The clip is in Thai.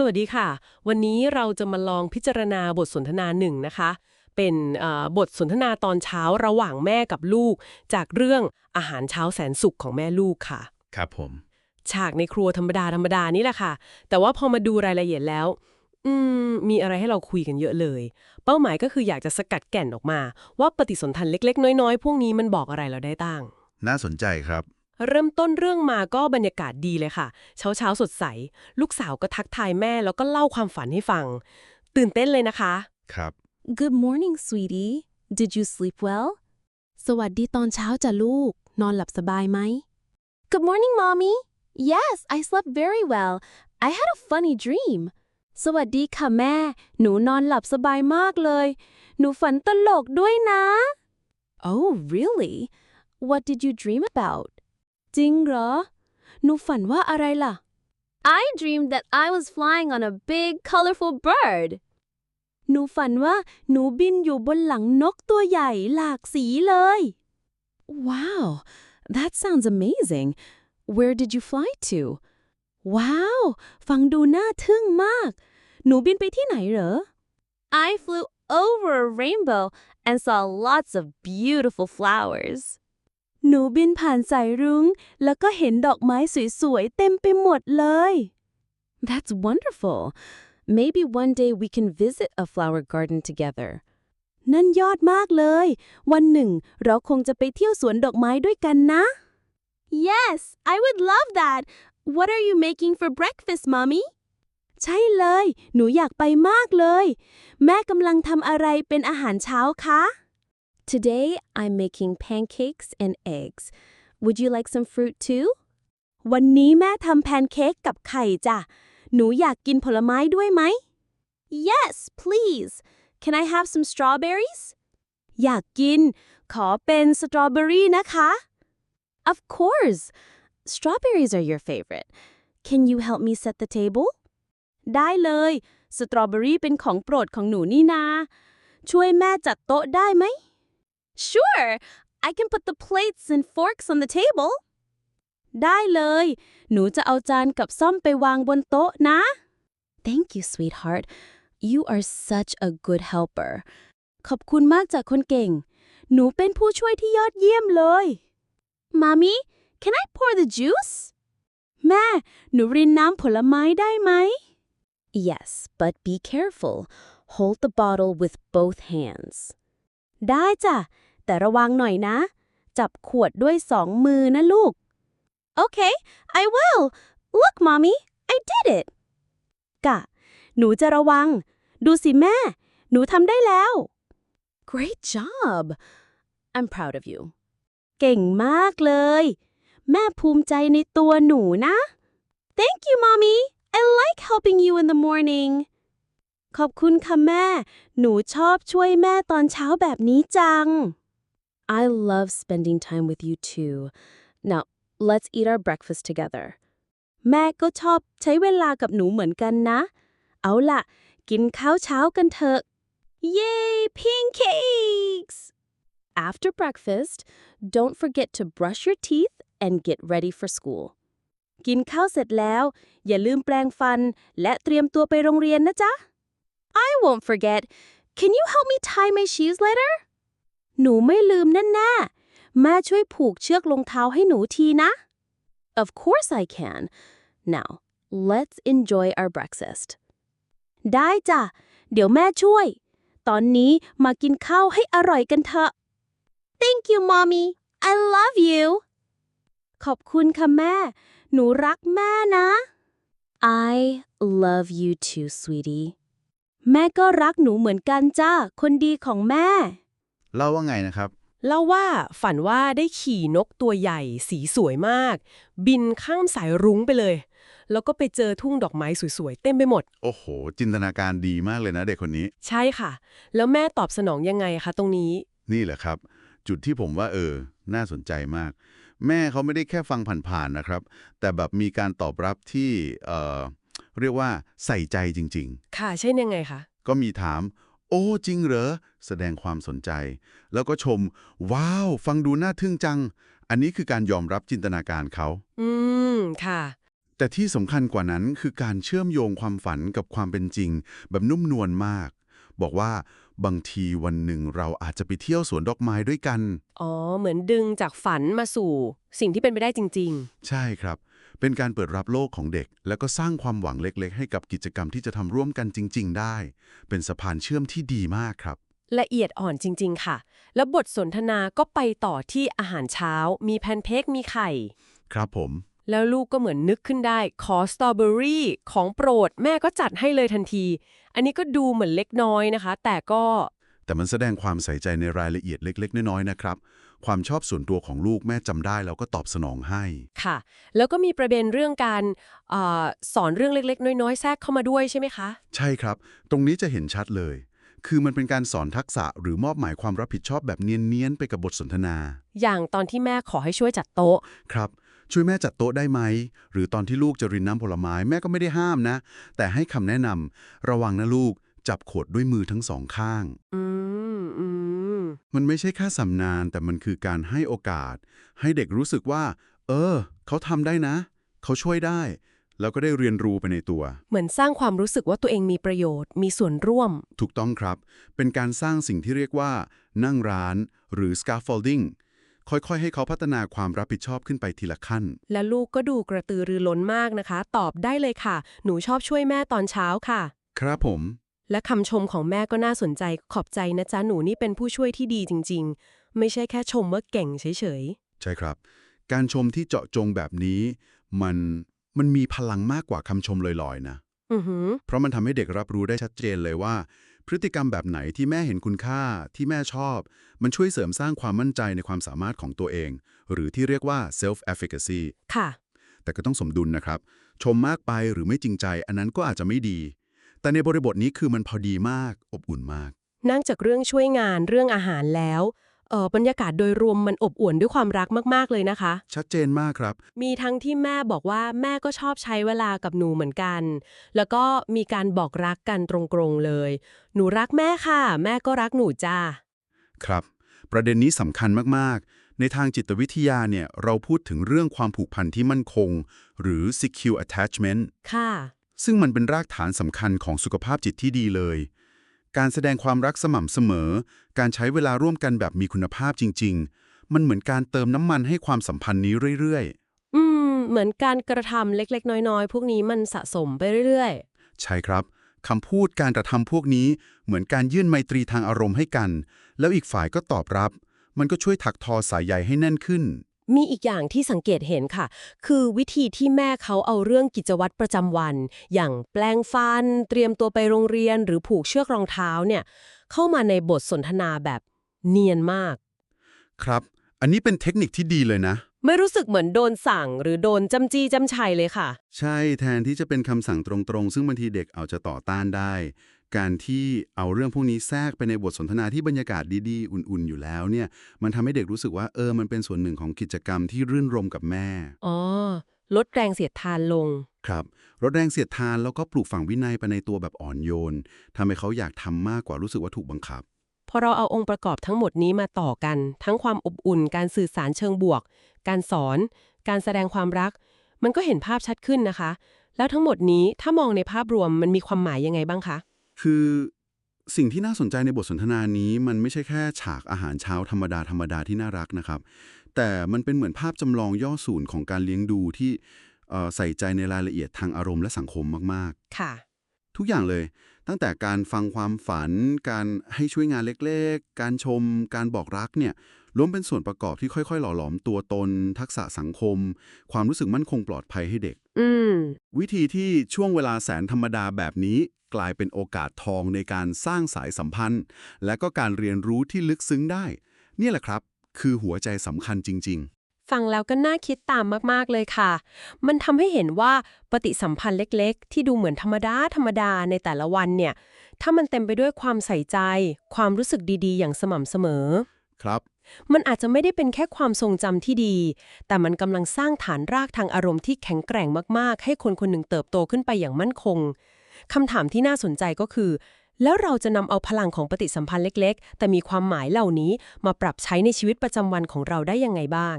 สวัสดีค่ะ วันนี้เราจะมาลองพิจารณาบทสนทนาหนึ่งนะคะ เป็นเอ่อบทสนทนาตอนเช้าระหว่างแม่กับลูก จากเรื่องอาหารเช้าแสนสุขของแม่ลูกค่ะ ครับผม ฉากในครัวธรรมดาธรรมดานี่แหละค่ะ แต่ว่าพอมาดูรายละเอียดแล้ว อืม มีอะไรให้เราคุยกันเยอะเลย เป้าหมายก็คืออยากจะสกัดแก่นออกมา ว่าปฏิสนธิเล็ก ๆ น้อยๆ พวกนี้มันบอกอะไรเราได้ตั้ง น่าสนใจครับ เริ่มต้นเรื่องมาก็บรรยากาศดีเลยค่ะ เช้าเช้าๆสดใส ลูกสาวก็ทักทายแม่แล้วก็เล่าความฝันให้ฟัง ตื่นเต้นเลยนะคะ ครับ Good morning sweetie Did you sleep well สวัสดีตอนเช้าจ้ะลูก นอนหลับสบายไหม Good morning mommy Yes I slept very well I had a funny dream สวัสดีค่ะแม่ หนูนอนหลับสบายมากเลย หนูฝันตลกด้วยนะ Oh really What did you dream about จริงเหรอ หนูฝันว่าอะไรล่ะ I dreamed that I was flying on a big colorful bird หนูฝันว่าหนูบินอยู่บนหลังนกตัวใหญ่หลากสีเลย Wow that sounds amazing Where did you fly to ว้าว ฟังดูน่าทึ่งมาก หนูบินไปที่ไหนเหรอ I flew over a rainbow and saw lots of beautiful flowers หนูบินผ่านสายรุง้ง แล้วก็เห็นดอกไม้สวยๆ เต็มไปหมดเลย That's wonderful Maybe one day we can visit a flower garden together นั่นยอดมากเลย วันหนึ่ง เราคงจะไปเที่ยวสวนดอกไม้ด้วยกันนะ Yes I would love that What are you making for breakfast mommy ใช่เลย หนูอยากไปมากเลย แม่กำลังทำอะไรเป็นอาหารเช้าคะ Today I'm making pancakes and eggs Would you like some fruit too วันนี้แม่ทำแพนเค้กกับไข่จ้ะ หนูอยากกินผลไม้ด้วยไหม Yes please Can I have some strawberries อยากกิน ขอเป็นสตรอเบอรี่นะคะ Of course Strawberries are your favorite Can you help me set the table ได้เลย สตรอเบอรี่เป็นของโปรดของหนูนี่นา ช่วยแม่จัดโต๊ะได้ไหม Sure I can put the plates and forks on the table ได้เลย หนูจะเอาจานกับซ่อมไปวางบนโต๊ะนะ Thank you sweetheart You are such a good helper ขอบคุณมากจากคนเก่ง หนูเป็นผู้ช่วยที่ยอดเยี่ยมเลย Mommy can I pour the juice แม่ หนูรินน้ำผลไม้ได้ไหม Yes but be careful Hold the bottle with both hands ได้จ้ะ แต่ระวังหน่อยนะ จับขวดด้วยสองมือนะลูก Okay I will Look mommy I did it กะ หนูจะระวัง ดูสิแม่ หนูทำได้แล้ว Great job I'm proud of you เก่งมากเลย แม่ภูมิใจในตัวหนูนะ Thank you mommy I like helping you in the morning ขอบคุณค่ะแม่ หนูชอบช่วยแม่ตอนเช้าแบบนี้จัง I love spending time with you too Now let's eat our breakfast together แม่ก็ชอบใช้เวลากับหนูเหมือนกันนะ เอาล่ะ กินข้าวเช้ากันเถอะ Yay pancakes After breakfast don't forget to brush your teeth and get ready for school กินข้าวเสร็จแล้ว อย่าลืมแปรงฟัน และเตรียมตัวไปโรงเรียนนะจ๊ะ I won't forget Can you help me tie my shoes later หนูไม่ลืมแน่ๆแม่ช่วยผูกเชือกรองเท้าให้หนูทีนะ Of course I can Now let's enjoy our breakfast ได้จ้ะ เดี๋ยวแม่ช่วย ตอนนี้มากินข้าวให้อร่อยกันเถอะ Thank you mommy I love you ขอบคุณค่ะแม่ หนูรักแม่นะ I love you too sweetie แม่ก็รักหนูเหมือนกันจ้า คนดีของแม่ เล่าว่าไงนะครับ เล่าว่าฝันว่าได้ขี่นกตัวใหญ่ สีสวยมาก บินข้ามสายรุ้งไปเลย แล้วก็ไปเจอทุ่งดอกไม้สวยๆ เต็มไปหมด โอ้โห จินตนาการดีมากเลยนะเด็กคนนี้ ใช่ค่ะ แล้วแม่ตอบสนองยังไงคะตรงนี้ นี่แหละครับ จุดที่ผมว่าเออ น่าสนใจมาก แม่เขาไม่ได้แค่ฟังผ่านๆนะครับ แต่แบบมีการตอบรับที่เอ่อเรียกว่าใส่ใจจริงค่ะเช่นยังไงคะๆก็มีถาม โอ้จริงเหรอ แสดงความสนใจ แล้วก็ชม ว้าว ฟังดูน่าทึ่งจัง อันนี้คือการยอมรับจินตนาการเขา อืม ค่ะ แต่ที่สำคัญกว่านั้นคือการเชื่อมโยงความฝันกับความเป็นจริง แบบนุ่มนวลมาก บอกว่าบางทีวันหนึ่งเราอาจจะไปเที่ยวสวนดอกไม้ด้วยกัน อ๋อ เหมือนดึงจากฝันมาสู่ สิ่งที่เป็นไปได้จริงใช่ครับ เป็นการเปิดรับโลกของเด็ก แล้วก็สร้างความหวังเล็ก ๆ ให้กับกิจกรรมที่จะทำร่วมกันจริง ๆ ได้ เป็นสะพานเชื่อมที่ดีมากครับๆละเอียดอ่อนจริง ๆ ค่ะ แล้วบทสนทนาก็ไปต่อที่อาหารเช้า มีแพนเค้กมีไข่ ครับผม แล้วลูกก็เหมือนนึกขึ้นได้ ขอสตรอเบอรี่ของโปรด แม่ก็จัดให้เลยทันที อันนี้ก็ดูเหมือนเล็กน้อยนะคะ แต่ก็แต่มันแสดงความใส่ใจในรายละเอียดเล็ก ๆ น้อยๆนะครับ ความชอบส่วนตัวของลูกแม่จำได้แล้วก็ตอบสนองให้ ค่ะ แล้วก็มีประเด็นเรื่องการเออสอนเรื่องเล็ก ๆ น้อยๆแทรกเข้ามาด้วยใช่ไหมคะ ใช่ครับ ตรงนี้จะเห็นชัดเลย คือมันเป็นการสอนทักษะหรือมอบหมายความรับผิดชอบแบบเนียนๆไปกับบทสนทนา อย่างตอนที่แม่ขอให้ช่วยจัดโต๊ะ ครับช่วยแม่จัดโต๊ะได้ไหม หรือตอนที่ลูกจะรินน้ำผลไม้แม่ก็ไม่ได้ห้ามนะ แต่ให้คำแนะนำระวังนะลูกจับขวดด้วยมือทั้งสองข้าง อืมอื มมันไม่ใช่แค่สำนาน แต่มันคือการให้โอกาส ให้เด็กรู้สึกว่า เออ เขาทำได้นะ เขาช่วยได้ แล้วก็ได้เรียนรู้ไปในตัว เหมือนสร้างความรู้สึกว่าตัวเองมีประโยชน์ มีส่วนร่วม ถูกต้องครับ เป็นการสร้างสิ่งที่เรียกว่า นั่งร้านหรือ scaffolding ค่อยๆ ให้เขาพัฒนาความรับผิดชอบขึ้นไปทีละขั้น และลูกก็ดูกระตือรือร้นมากนะคะ ตอบได้เลยค่ะ หนูชอบช่วยแม่ตอนเช้าค่ะ ครับผม และคำชมของแม่ก็น่าสนใจขอบใจนะจ๊ะหนูนี่เป็นผู้ช่วยที่ดีจริง ๆ ไม่ใช่แค่ชมว่าเก่งเฉยใช่ครับ การชมที่เจาะจงแบบนี้ มันมันมีพลังมากกว่าคำชมลอยๆนะๆอือหือเพราะมันทำให้เด็กรับรู้ได้ชัดเจนเลยว่า พฤติกรรมแบบไหนที่แม่เห็นคุณค่าที่แม่ชอบ มันช่วยเสริมสร้างความมั่นใจในความสามารถของตัวเอง หรือที่เรียกว่า self efficacy ค่ะ แต่ก็ต้องสมดุลนะครับ ชมมากไปหรือไม่จริงใจ อันนั้นก็อาจจะไม่ดี แต่ในบริบทนี้คือมันพอดีมาก อบอุ่นมาก นั่งจากเรื่องช่วยงานเรื่องอาหารแล้วเออบรรยากาศโดยรวมมันอบอวลด้วยความรักมาก ๆ เลยนะคะ ชัดเจนมากครับ มีทั้งที่แม่บอกว่าแม่ก็ชอบใช้เวลากับหนูเหมือนกัน แล้วก็มีการบอกรักกันตรงๆเลย หนูรักแม่ค่ะ แม่ก็รักหนูจ้า ครับ ประเด็นนี้สำคัญมากๆ ในทางจิตวิทยาเนี่ยเราพูดถึงเรื่องความผูกพันที่มั่นคง หรือ secure attachment ค่ะ ซึ่งมันเป็นรากฐานสำคัญของสุขภาพจิตที่ดีเลย การแสดงความรักสม่ำเสมอ การใช้เวลาร่วมกันแบบมีคุณภาพจริง ๆ มันเหมือนการเติมน้ำมันให้ความสัมพันธ์นี้เรื่อยอืม เหมือนการกระทำเล็ก ๆ น้อย ๆ พวกนี้มันสะสมไปเรื่อย ๆ ใช่ครับคำพูดการกระทำพวกนี้เหมือนการยื่นไมตรีทางอารมณ์ให้กัน แล้วอีกฝ่ายก็ตอบรับ มันก็ช่วยถักทอสายใยให้แน่นขึ้นๆ มีอีกอย่างที่สังเกตเห็นค่ะ คือวิธีที่แม่เขาเอาเรื่องกิจวัตรประจำวัน อย่างแปลงฟัน เตรียมตัวไปโรงเรียนหรือผูกเชือกรองเท้าเนี่ย เข้ามาในบทสนทนาแบบเนียนมาก ครับ อันนี้เป็นเทคนิคที่ดีเลยนะ ไม่รู้สึกเหมือนโดนสั่งหรือโดนจำจี้จำชัยเลยค่ะ ใช่แทนที่จะเป็นคำสั่งตรงๆ ซึ่งบางทีเด็กเอาจะต่อต้านได้ การที่เอาเรื่องพวกนี้แทรกไปในบทสนทนาที่บรรยากาศดีๆ อุ่นๆ อยู่แล้วเนี่ย มันทำให้เด็กรู้สึกว่าเออ มันเป็นส่วนหนึ่งของกิจกรรมที่รื่นรมกับแม่ อ๋อ ลดแรงเสียดทานลง ครับ ลดแรงเสียดทานแล้วก็ปลูกฝังวินัยไปในตัวแบบอ่อนโยนทำให้เขาอยากทำมากกว่ารู้สึกว่าถูกบังคับ พอเราเอาองค์ประกอบทั้งหมดนี้มาต่อกัน ทั้งความอบอุ่น การสื่อสารเชิงบวก การสอน การแสดงความรัก มันก็เห็นภาพชัดขึ้นนะคะ แล้วทั้งหมดนี้ถ้ามองในภาพรวมมันมีความหมายยังไงบ้างคะ คือสิ่งที่น่าสนใจในบทสนทนานี้มันไม่ใช่แค่ฉากอาหารเช้าธรรมดาธรรมดาที่น่ารักนะครับ แต่มันเป็นเหมือนภาพจำลองย่อศูนย์ของการเลี้ยงดูที่เอ่อใส่ใจในรายละเอียดทางอารมณ์และสังคมมากค่ะๆทุกอย่างเลย ตั้งแต่การฟังความฝัน การให้ช่วยงานเล็กๆ การชม การบอกรักเนี่ย ล้วนเป็นส่วนประกอบที่ค่อยๆ หล่อหลอมตัวตน ทักษะสังคม ความรู้สึกมั่นคงปลอดภัยให้เด็กอืมวิธีที่ช่วงเวลาแสนธรรมดาแบบนี้ กลายเป็นโอกาสทองในการสร้างสายสัมพันธ์ และก็การเรียนรู้ที่ลึกซึ้งได้เนี่ยแหละครับ คือหัวใจสำคัญจริงฟังแล้วก็น่าคิดตามมาก ๆ เลยค่ะ มันทำให้เห็นว่าปฏิสัมพันธ์เล็ก ๆ ที่ดูเหมือนธรรมดา ธรรมดาในแต่ละวันเนี่ย ถ้ามันเต็มไปด้วยความใส่ใจ ความรู้สึกดี ๆ อย่างสม่ำเสมอๆ ครับ มันอาจจะไม่ได้เป็นแค่ความทรงจำที่ดี แต่มันกำลังสร้างฐานรากทางอารมณ์ที่แข็งแกร่งมากๆ ให้คนคนหนึ่งเติบโตขึ้นไปอย่างมั่นคงคำถามที่น่าสนใจก็คือ แล้วเราจะนำเอาพลังของปฏิสัมพันธ์เล็ก ๆ แต่มีความหมายเหล่านี้มาปรับใช้ในชีวิตประจำวันของเราได้ยังไงบ้าง